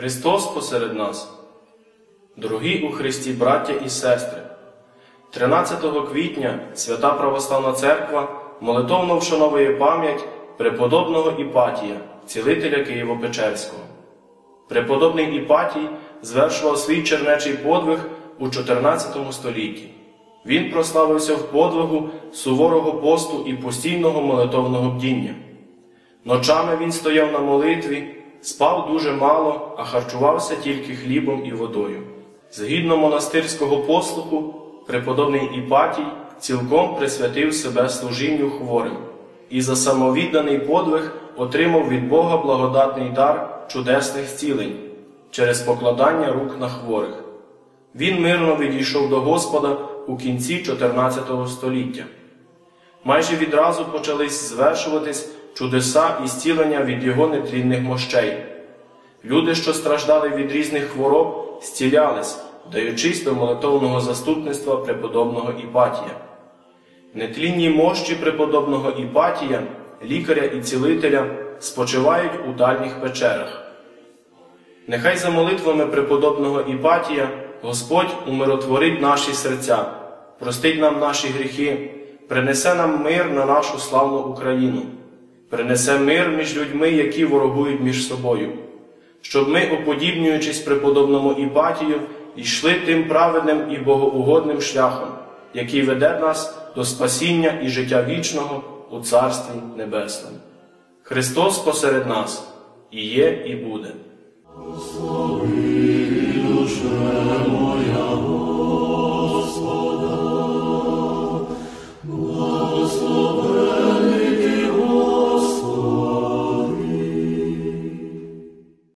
Христос посеред нас. Дорогі у Христі браття і сестри, 13 квітня Свята Православна Церква молитовно вшановує пам'ять преподобного Іпатія, цілителя Києво-Печерського. Преподобний Іпатій звершував свій чернечий подвиг у 14 столітті. Він прославився в подвигу суворого посту і постійного молитовного бдіння. Ночами він стояв на молитві, спав дуже мало, а харчувався тільки хлібом і водою. Згідно монастирського послуху, преподобний Іпатій цілком присвятив себе служінню хворим і за самовідданий подвиг отримав від Бога благодатний дар чудесних зцілень через покладання рук на хворих. Він мирно відійшов до Господа у кінці 14 століття. Майже відразу почались звершуватись чудеса і зцілення від його нетлінних мощей. Люди, що страждали від різних хвороб, зцілялись, даючись до молитовного заступництва преподобного Іпатія. Нетлінні мощі преподобного Іпатія, лікаря і цілителя, спочивають у дальніх печерах. Нехай за молитвами преподобного Іпатія Господь умиротворить наші серця, простить нам наші гріхи, принесе нам мир на нашу славну Україну, принесе мир між людьми, які ворогують між собою, щоб ми, уподібнюючись преподобному Іпатію, йшли тим праведним і богоугодним шляхом, який веде нас до спасіння і життя вічного у Царстві Небесному. Христос посеред нас і є, і буде.